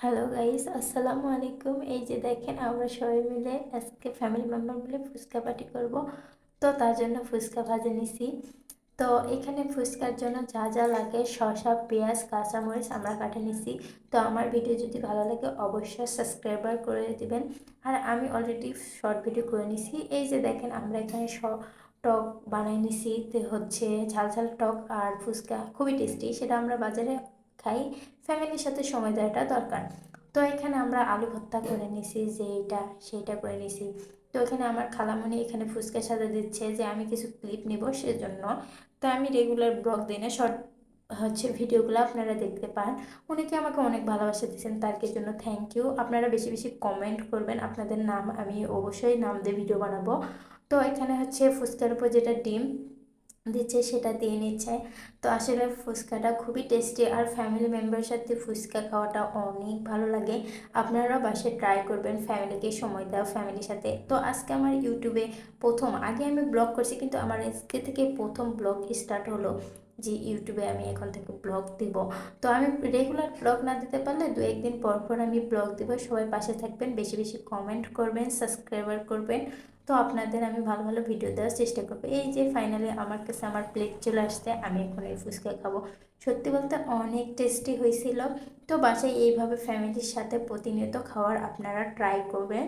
Hello guys আসসালামু আলাইকুম এই যে দেখেন, আমরা সবাই মিলে আজকে ফ্যামিলি মেম্বার মিলে ফুচকা পার্টি করব। তো তার জন্য ফুচকা ভাজে নিছি। তো এখানে ফুচকার জন্য যা যা লাগে, শসা, পেঁয়াজ, কাঁচামরিচ আমরা কাটে নিছি। তো আমার ভিডিও যদি ভালো লাগে, অবশ্যই সাবস্ক্রাইবার করে দিবেন। আর আমি অলরেডি শর্ট ভিডিও করে নিছি। এই যে দেখেন, আমরা এখানে টক বানাই নিছি। হচ্ছে ঝাল ঝাল টক আর ফুচকা। খুবই টেস্টি সেটা আমরা বাজারে খাই ফ্যামিলির সাথে সময় দেওয়াটা দরকার। তো এখানে আমরা আলু ভর্তা করে নিছি, যে এইটা সেইটা করে নিছি। তো এখানে আমার খালামণি এখানে ফুচকা সাজা দিচ্ছে, যে আমি কিছু ক্লিপ নিব সেজন্য। তো আমি রেগুলার ব্লগ দিই না শর্ট হচ্ছে ভিডিওগুলো আপনারা দেখতে পান। অনেকে আমাকে অনেক ভালোবাসা দিয়েছেন, তার জন্য থ্যাংক ইউ আপনারা বেশি বেশি কমেন্ট করবেন, আপনাদের নাম আমি অবশ্যই নাম দিয়ে ভিডিও বানাবো। তো এখানে হচ্ছে ফুচকার উপর যেটা ডিম দিচ্ছে, সেটা দিয়ে নিচ্ছে। তো আসলে ফুচকাটা খুবই টেস্টি আর ফ্যামিলি মেম্বারের সাথে ফুচকা খাওয়াটা অনেক ভালো লাগে। আপনারাও বাসায় ট্রাই করবেন ফ্যামিলিকে সময় দাও ফ্যামিলির সাথে। তো আজকে আমার ইউটিউবে প্রথম, আগে আমি ব্লগ করছি, কিন্তু আমার আজকে থেকে প্রথম ব্লগ স্টার্ট হলো যে ইউটিউবে আমি এখন থেকে ব্লগ দিব। তো আমি রেগুলার ব্লগ না দিতে পারলে দু একদিন পর পর আমি ব্লগ দিব। সবাই পাশে থাকবেন, বেশি বেশি কমেন্ট করবেন সাবস্ক্রাইবার করবেন। তো আপনাদের আমি ভালো ভালো ভিডিও দেওয়ার চেষ্টা করব। এই যে ফাইনালি আমার কাছে আমার প্লেট চলে আসছে, আমি এখন এই ফুচকা খাব। সত্যি বলতে অনেক টেস্টি হয়েছিল। তো বাসায় এইভাবে ফ্যামিলির সাথে প্রতিনিয়ত খাওয়ার আপনারা ট্রাই করবেন।